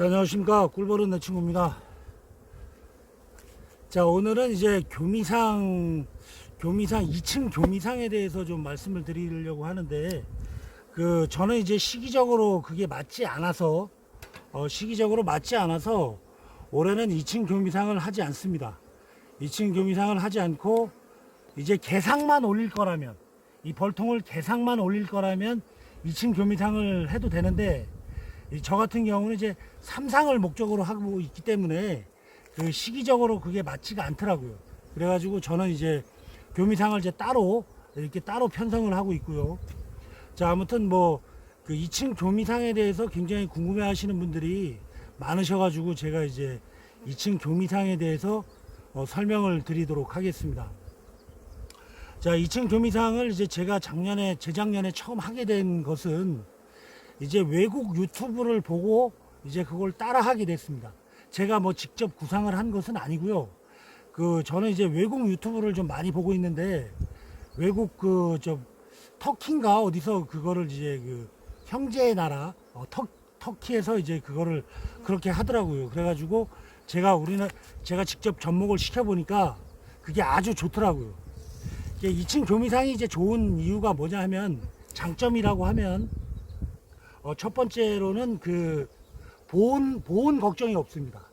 자, 안녕하십니까. 꿀벌은 내 친구입니다. 자, 오늘은 이제 교미상, 교미상, 2층 교미상에 대해서 좀 말씀을 드리려고 하는데, 그, 저는 이제 시기적으로 그게 맞지 않아서, 어, 시기적으로 맞지 않아서, 올해는 2층 교미상을 하지 않습니다. 2층 교미상을 하지 않고, 이제 개상만 올릴 거라면, 이 벌통을 개상만 올릴 거라면, 2층 교미상을 해도 되는데, 이 저 같은 경우는 이제 삼상을 목적으로 하고 있기 때문에 그 시기적으로 그게 맞지가 않더라고요. 그래가지고 저는 이제 교미상을 이제 따로 이렇게 따로 편성을 하고 있고요. 자, 아무튼 뭐 그 2층 교미상에 대해서 굉장히 궁금해 하시는 분들이 많으셔가지고 제가 이제 2층 교미상에 대해서 어, 설명을 드리도록 하겠습니다. 자, 2층 교미상을 이제 제가 작년에, 재작년에 처음 하게 된 것은 이제 외국 유튜브를 보고 이제 그걸 따라 하게 됐습니다. 제가 뭐 직접 구상을 한 것은 아니고요. 그 저는 이제 외국 유튜브를 좀 많이 보고 있는데 외국 그 저 터키인가 어디서 그거를 이제 그 형제의 나라 어, 터, 터키에서 이제 그거를 그렇게 하더라고요. 그래가지고 제가 우리는 제가 직접 접목을 시켜 보니까 그게 아주 좋더라고요. 이게 2층 교미상이 이제 좋은 이유가 뭐냐 하면 장점이라고 하면 어, 첫 번째로는 그 보온 보온 걱정이 없습니다.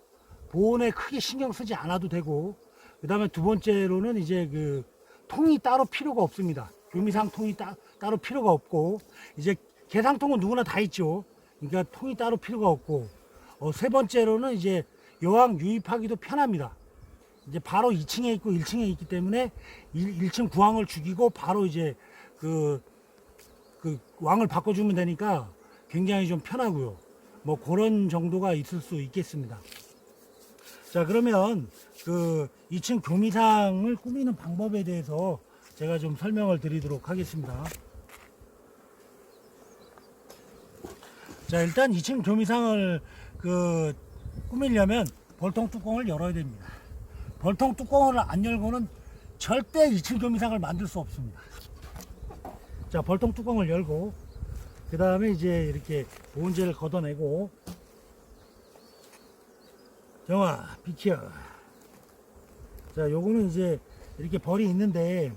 보온에 크게 신경 쓰지 않아도 되고 그 다음에 두 번째로는 이제 그 통이 따로 필요가 없습니다. 교미상 통이 따, 따로 필요가 없고 이제 개상통은 누구나 다 있죠. 그러니까 통이 따로 필요가 없고 어, 세 번째로는 이제 여왕 유입하기도 편합니다. 이제 바로 2층에 있고 1층에 있기 때문에 1, 층 구왕을 죽이고 바로 이제 그, 그 왕을 바꿔주면 되니까 굉장히 좀 편하고요. 뭐 그런 정도가 있을 수 있겠습니다. 자 그러면 그 2층 교미상을 꾸미는 방법에 대해서 제가 좀 설명을 드리도록 하겠습니다. 자 일단 2층 교미상을 그 꾸미려면 벌통 뚜껑을 열어야 됩니다. 벌통 뚜껑을 안 열고는 절대 2층 교미상을 만들 수 없습니다. 자 벌통 뚜껑을 열고 그 다음에 이제 이렇게 보온재를 걷어내고. 정아 비켜. 자 요거는 이제 이렇게 벌이 있는데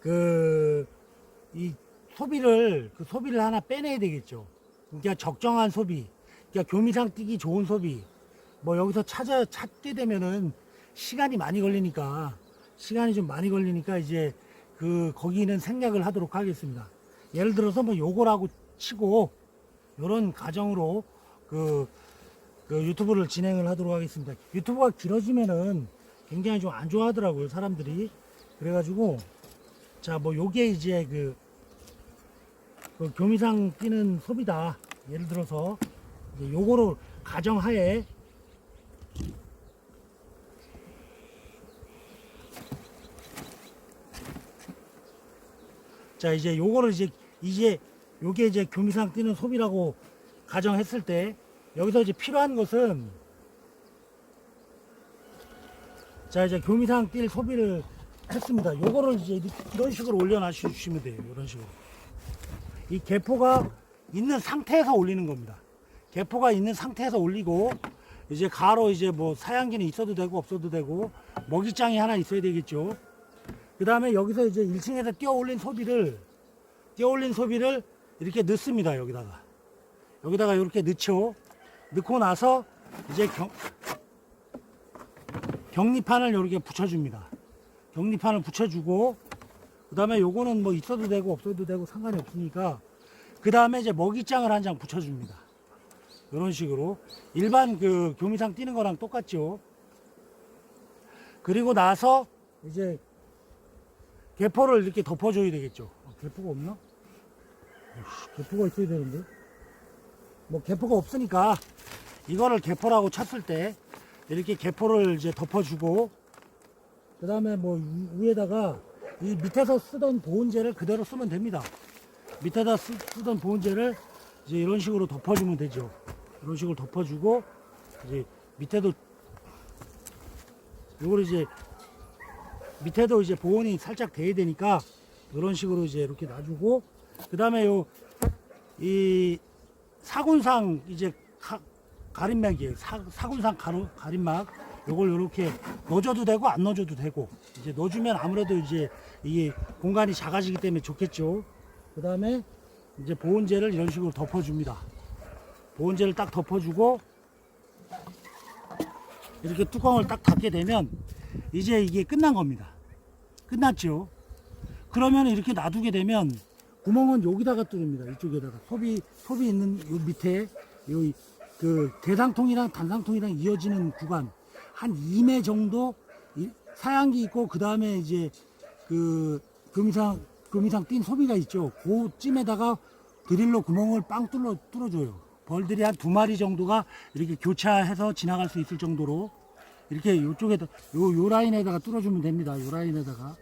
그 이 소비를 그 소비를 하나 빼내야 되겠죠. 그러니까 적정한 소비 그러니까 교미상 뛰기 좋은 소비. 뭐 여기서 찾아 찾게 되면은 시간이 많이 걸리니까 시간이 좀 많이 걸리니까 이제 그 거기는 생략을 하도록 하겠습니다 예를 들어서 뭐 요거라고 치고 요런 가정으로 그, 그 유튜브를 진행을 하도록 하겠습니다. 유튜브가 길어지면은 굉장히 좀 안 좋아하더라고요, 사람들이. 그래가지고, 자, 뭐 요게 이제 그, 그 교미상 뛰는 소비다. 예를 들어서, 이제 요거로 가정하에 자 이제 요거를 이제 이제 요게 이제 교미상 뛰는 소비라고 가정했을 때 여기서 이제 필요한 것은 자 이제 교미상 뛸 소비를 했습니다. 요거를 이제 이런 식으로 올려놔 주시면 돼요. 이런 식으로 이 개포가 있는 상태에서 올리는 겁니다. 개포가 있는 상태에서 올리고 이제 가로 이제 뭐 사양기는 있어도 되고 없어도 되고 먹이장이 하나 있어야 되겠죠. 그 다음에 여기서 이제 1층에서 뛰어 올린 소비를 뛰어 올린 소비를 이렇게 넣습니다 여기다가. 여기다가 이렇게 넣죠. 넣고 나서 이제 경, 격리판을 이렇게 붙여줍니다. 격리판을 붙여주고 그 다음에 요거는 뭐 있어도 되고 없어도 되고 상관이 없으니까 그 다음에 이제 먹이장을 한 장 붙여줍니다. 이런 식으로. 일반 그 교미상 뛰는 거랑 똑같죠. 그리고 나서 이제 개포를 이렇게 덮어줘야 되겠죠. 어, 개포가 없나? 개포가 있어야 되는데. 뭐 개포가 없으니까 이거를 개포라고 쳤을 때 이렇게 개포를 이제 덮어주고 그 다음에 뭐 위- 위에다가 이 밑에서 쓰던 보온재를 그대로 쓰면 됩니다. 밑에다 쓰, 던 보온재를 이제 이런 식으로 덮어주면 되죠. 이런 식으로 덮어주고 이제 밑에도 이걸 이제 밑에도 이제 보온이 살짝 돼야 되니까 이런 식으로 이제 이렇게 놔주고 그 다음에 요 이 사군상 이제 가, 가림막이에요. 사, 사군산 가루, 가림막. 요걸 이렇게 넣어줘도 되고 안 넣어줘도 되고 이제 넣어주면 아무래도 이제 이게 공간이 작아지기 때문에 좋겠죠. 그 다음에 이제 보온재를 이런 식으로 덮어줍니다. 보온재를 딱 덮어주고 이렇게 뚜껑을 딱 닫게 되면 이제 이게 끝난 겁니다. 끝났죠. 그러면 이렇게 놔두게 되면 구멍은 여기다가 뚫습니다. 이쪽에다가 소비 소비 있는 요 밑에 요그 대상통이랑 단상통이랑 이어지는 구간 한 2매 정도 이- 사양기 있고 그 다음에 이제 그 금이상 금이상 띈 소비가 있죠. 그쯤에다가 드릴로 구멍을 빵 뚫어 뚫어줘요. 벌들이 한 두 마리 정도가 이렇게 교차해서 지나갈 수 있을 정도로 이렇게 요쪽에다 요, 요 라인에다가 뚫어주면 됩니다. 요 라인에다가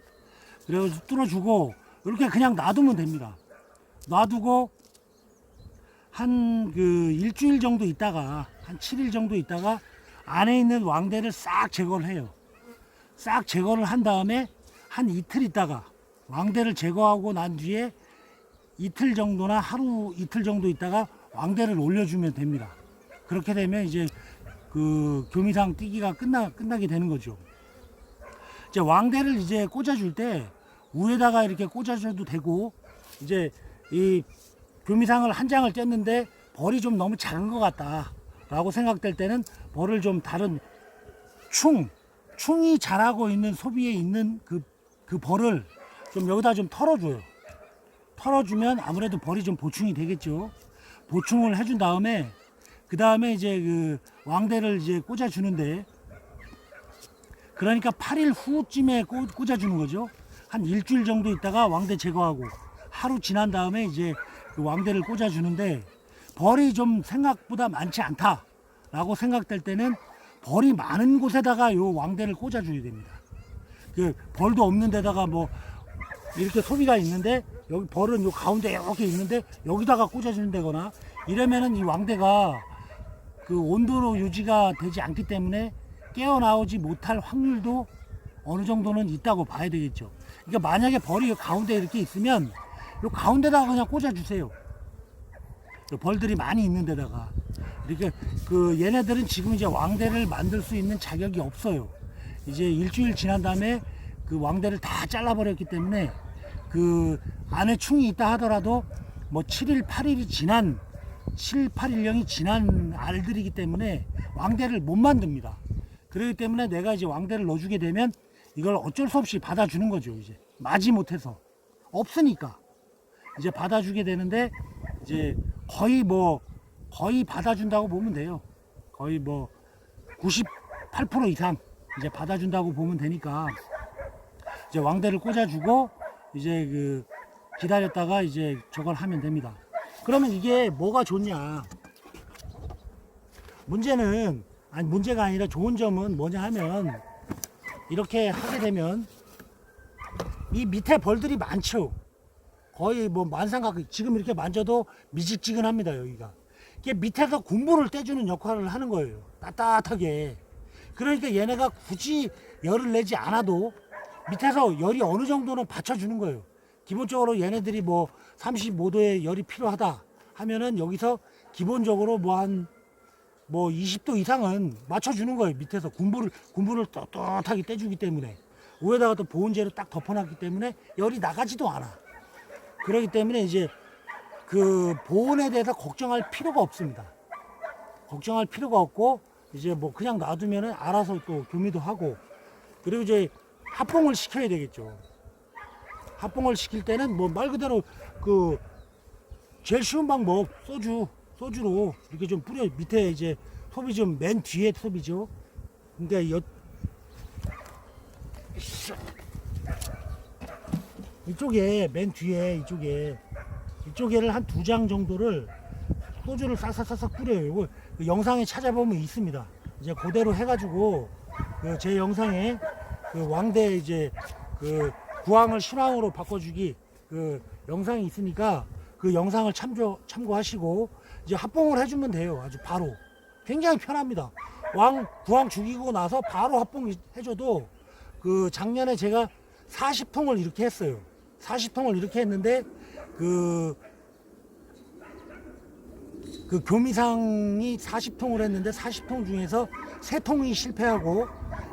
그래가지고 뚫어주고 이렇게 그냥 놔두면 됩니다. 놔두고 한 그 일주일 정도 있다가 한 7일 정도 있다가 안에 있는 왕대를 싹 제거를 해요. 싹 제거를 한 다음에 한 이틀 있다가 왕대를 제거하고 난 뒤에 이틀 정도나 하루 이틀 정도 있다가 왕대를 올려주면 됩니다. 그렇게 되면 이제 그 교미상 뛰기가 끝나 끝나게 되는 거죠. 이제 왕대를 이제 꽂아줄 때 위에다가 이렇게 꽂아줘도 되고 이제 이 교미상을 한 장을 뗐는데 벌이 좀 너무 작은 것 같다 라고 생각될 때는 벌을 좀 다른 충 충이 자라고 있는 소비에 있는 그, 그 벌을 좀 여기다 좀 털어줘요. 털어주면 아무래도 벌이 좀 보충이 되겠죠. 보충을 해준 다음에 그 다음에 이제 그 왕대를 이제 꽂아주는데 그러니까 8일 후쯤에 꽂- 꽂아주는 거죠. 한 일주일 정도 있다가 왕대 제거하고 하루 지난 다음에 이제 그 왕대를 꽂아주는데 벌이 좀 생각보다 많지 않다라고 생각될 때는 벌이 많은 곳에다가 요 왕대를 꽂아줘야 됩니다. 그 벌도 없는 데다가 뭐 이렇게 소비가 있는데 여기 벌은 요 가운데 이렇게 있는데 여기다가 꽂아주는 데거나 이러면은 이 왕대가 그 온도로 유지가 되지 않기 때문에 깨어나오지 못할 확률도 어느 정도는 있다고 봐야 되겠죠. 그러니까 만약에 벌이 요 가운데 이렇게 있으면 요 가운데다가 그냥 꽂아주세요. 요 벌들이 많이 있는 데다가 이렇게 그 얘네들은 지금 이제 왕대를 만들 수 있는 자격이 없어요. 이제 일주일 지난 다음에 그 왕대를 다 잘라버렸기 때문에 그 안에 충이 있다 하더라도 뭐 7일, 8일이 지난 7, 8일령이 지난 알들이기 때문에 왕대를 못 만듭니다. 그렇기 때문에 내가 이제 왕대를 넣어주게 되면 이걸 어쩔 수 없이 받아주는 거죠. 이제 마지 못해서 없으니까 이제 받아주게 되는데 이제 거의 뭐 거의 받아준다고 보면 돼요. 거의 뭐 98% 이상 이제 받아준다고 보면 되니까 이제 왕대를 꽂아주고 이제 그 기다렸다가 이제 저걸 하면 됩니다. 그러면 이게 뭐가 좋냐? 문제는 아니 문제가 아니라 좋은 점은 뭐냐 하면 이렇게 하게 되면 이 밑에 벌들이 많죠. 거의 뭐 만상각 지금 이렇게 만져도 미직지근합니다 여기가. 이게 밑에서 군부를 떼주는 역할을 하는 거예요. 따뜻하게. 그러니까 얘네가 굳이 열을 내지 않아도 밑에서 열이 어느 정도는 받쳐주는 거예요. 기본적으로 얘네들이 뭐 35도의 열이 필요하다 하면은 여기서 기본적으로 뭐한 뭐 20도 이상은 맞춰주는 거예요. 밑에서 군부를 군부를 떳떳하게 떼주기 때문에 위에다가 또 보온재를 딱 덮어놨기 때문에 열이 나가지도 않아. 그렇기 때문에 이제 그 보온에 대해서 걱정할 필요가 없습니다. 걱정할 필요가 없고 이제 뭐 그냥 놔두면은 알아서 또 교미도 하고 그리고 이제 합봉을 시켜야 되겠죠. 합봉을 시킬 때는 뭐 말 그대로 그 제일 쉬운 방법 소주 소주로 이렇게 좀 뿌려 밑에 이제 소비 좀맨 뒤에 소비죠. 그러니까 여, 이쪽에 맨 뒤에 이쪽에 이쪽에를 한 두 장 정도를 소주를 싹싹싹싹 뿌려요. 이거 그 영상에 찾아보면 있습니다. 이제 그대로 해가지고 그 제 영상에 그 왕대 이제 그 구황을 신황으로 바꿔주기 그 영상이 있으니까 그 영상을 참조 참고하시고 이제 합봉을 해주면 돼요. 아주 바로 굉장히 편합니다. 왕 구황 죽이고 나서 바로 합봉 해줘도 그 작년에 제가 40통을 이렇게 했어요. 40통을 이렇게 했는데 그 그 교미상이 40통을 했는데 40통 중에서 3통이 실패하고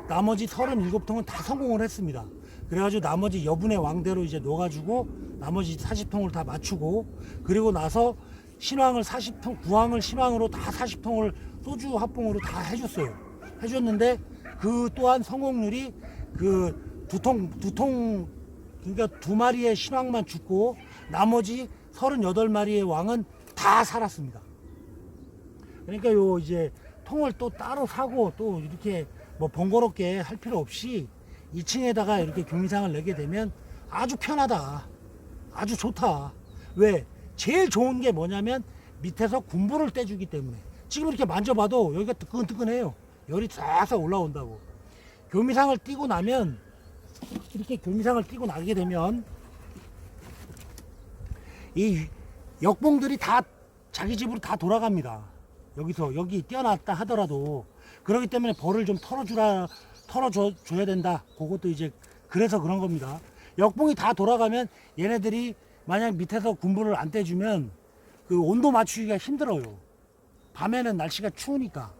나머지 37통은 다 성공을 했습니다. 그래가지고 나머지 여분의 왕대로 이제 넣어가지고 나머지 40통을 다 맞추고 그리고 나서 신왕을 40통, 구왕을 신왕으로 다 40통을 소주 합봉으로 다 해줬어요. 해줬는데 그 또한 성공률이 그 두 통, 두 통, 그러니까 두 마리의 신왕만 죽고 나머지 38마리의 왕은 다 살았습니다. 그러니까 요 이제 통을 또 따로 사고 또 이렇게 뭐 번거롭게 할 필요 없이 2층에다가 이렇게 경미상을 내게 되면 아주 편하다. 아주 좋다. 왜? 제일 좋은 게 뭐냐면 밑에서 군부를 떼주기 때문에 지금 이렇게 만져봐도 여기가 뜨끈뜨끈해요. 열이 싹싹 올라온다고. 교미상을 띄고 나면 이렇게 교미상을 띄고 나게 되면 이 역봉들이 다 자기 집으로 다 돌아갑니다. 여기서 여기 뛰어났다 하더라도 그렇기 때문에 벌을 좀 털어주라 털어줘 줘야 된다. 그것도 이제 그래서 그런 겁니다. 역봉이 다 돌아가면 얘네들이 만약 밑에서 군부를 안 떼주면 그 온도 맞추기가 힘들어요. 밤에는 날씨가 추우니까.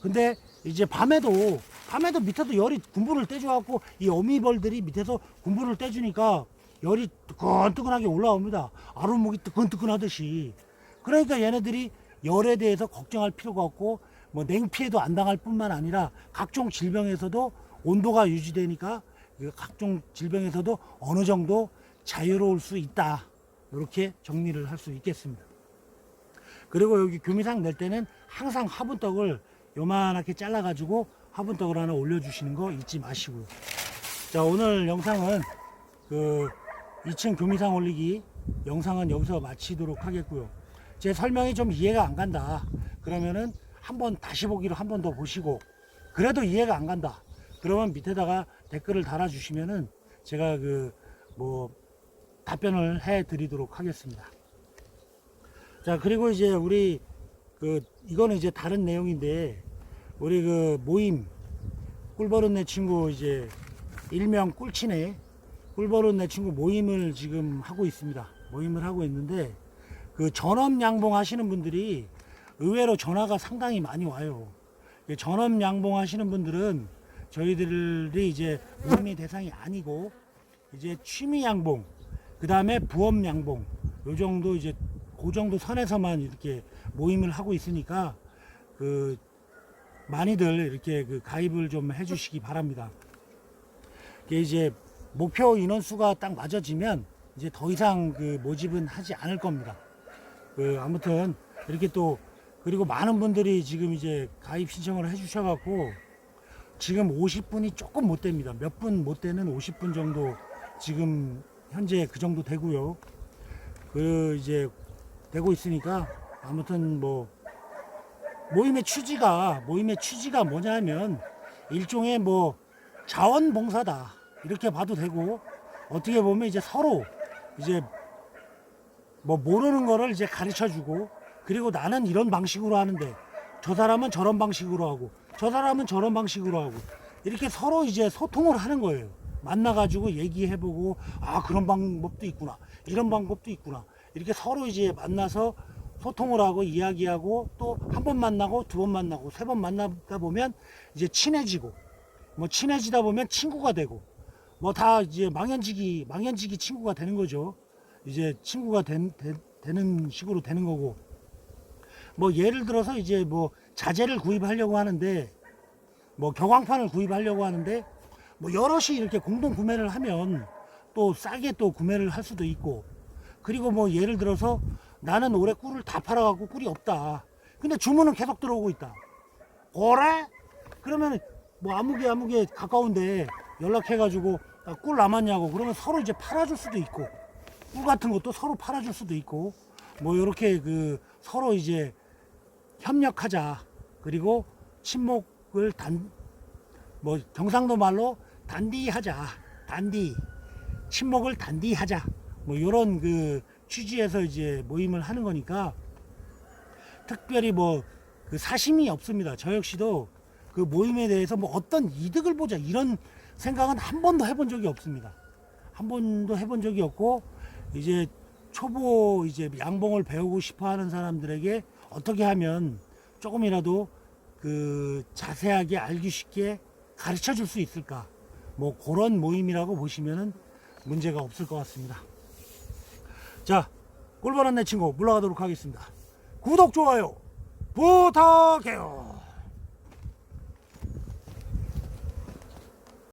근데 이제 밤에도 밤에도 밑에도 열이 군부를 떼줘갖고 이 어미벌들이 밑에서 군부를 떼주니까 열이 뜨끈뜨끈하게 올라옵니다. 아랫목이 뜨끈뜨끈하듯이. 그러니까 얘네들이 열에 대해서 걱정할 필요가 없고 뭐 냉피해도 안 당할 뿐만 아니라 각종 질병에서도 온도가 유지되니까 그 각종 질병에서도 어느 정도 자유로울 수 있다. 이렇게 정리를 할 수 있겠습니다. 그리고 여기 교미상 낼 때는 항상 화분떡을 요만하게 잘라가지고 화분떡을 하나 올려주시는 거 잊지 마시고요. 자, 오늘 영상은 그 2층 교미상 올리기 영상은 여기서 마치도록 하겠고요. 제 설명이 좀 이해가 안 간다. 그러면은 한번 다시 보기로 한 번 더 보시고 그래도 이해가 안 간다. 그러면 밑에다가 댓글을 달아주시면은 제가 그뭐 답변을 해 드리도록 하겠습니다. 자, 그리고 이제 우리 그 이거는 이제 다른 내용인데 우리 그 모임 꿀버릇 내 친구 이제 일명 꿀치네 꿀버릇 내 친구 모임을 지금 하고 있습니다. 모임을 하고 있는데 그 전업 양봉 하시는 분들이 의외로 전화가 상당히 많이 와요. 그 전업 양봉 하시는 분들은 저희들이 이제 모임의 대상이 아니고 이제 취미 양봉, 그 다음에 부업 양봉, 요 정도 이제 그 정도 선에서만 이렇게 모임을 하고 있으니까 그 많이들 이렇게 그 가입을 좀 해주시기 바랍니다. 이게 이제 목표 인원수가 딱 맞아지면 이제 더 이상 그 모집은 하지 않을 겁니다. 그 아무튼 이렇게 또 그리고 많은 분들이 지금 이제 가입 신청을 해주셔갖고 지금 50분이 조금 못 됩니다. 몇 분 못 되는 50분 정도 지금 현재 그 정도 되고요. 그 이제 되고 있으니까 아무튼 뭐 모임의 취지가 모임의 취지가 뭐냐면 일종의 뭐 자원봉사다 이렇게 봐도 되고 어떻게 보면 이제 서로 이제 뭐 모르는 거를 이제 가르쳐 주고 그리고 나는 이런 방식으로 하는데 저 사람은 저런 방식으로 하고 저 사람은 저런 방식으로 하고 이렇게 서로 이제 소통을 하는 거예요. 만나가지고 얘기해보고 아 그런 방법도 있구나 이런 방법도 있구나 이렇게 서로 이제 만나서 소통을 하고 이야기하고 또 한 번 만나고 두 번 만나고 세 번 만나다 보면 이제 친해지고 뭐 친해지다 보면 친구가 되고 뭐 다 이제 망연지기 망연지기 친구가 되는 거죠. 이제 친구가 된, 되, 되는 식으로 되는 거고 뭐 예를 들어서 이제 뭐 자재를 구입하려고 하는데 뭐 경광판을 구입하려고 하는데 뭐 여럿이 이렇게 공동 구매를 하면 또 싸게 또 구매를 할 수도 있고 그리고 뭐 예를 들어서 나는 올해 꿀을 다 팔아갖고 꿀이 없다. 근데 주문은 계속 들어오고 있다. 그래? 그러면 뭐 아무개 아무개 가까운데 연락해가지고 아, 꿀 남았냐고 그러면 서로 이제 팔아줄 수도 있고 꿀 같은 것도 서로 팔아줄 수도 있고 뭐 이렇게 그 서로 이제 협력하자 그리고 친목을 단 뭐 경상도 말로 단디하자 단디 친목을 단디하자 뭐 이런 그 취지에서 이제 모임을 하는 거니까 특별히 뭐 그 사심이 없습니다. 저 역시도 그 모임에 대해서 뭐 어떤 이득을 보자 이런 생각은 한 번도 해본 적이 없습니다. 한 번도 해본 적이 없고 이제 초보 이제 양봉을 배우고 싶어 하는 사람들에게 어떻게 하면 조금이라도 그 자세하게 알기 쉽게 가르쳐 줄 수 있을까? 뭐 그런 모임이라고 보시면은 문제가 없을 것 같습니다. 자, 꿀벌한 내 친구 물러가도록 하겠습니다. 구독, 좋아요 부탁해요.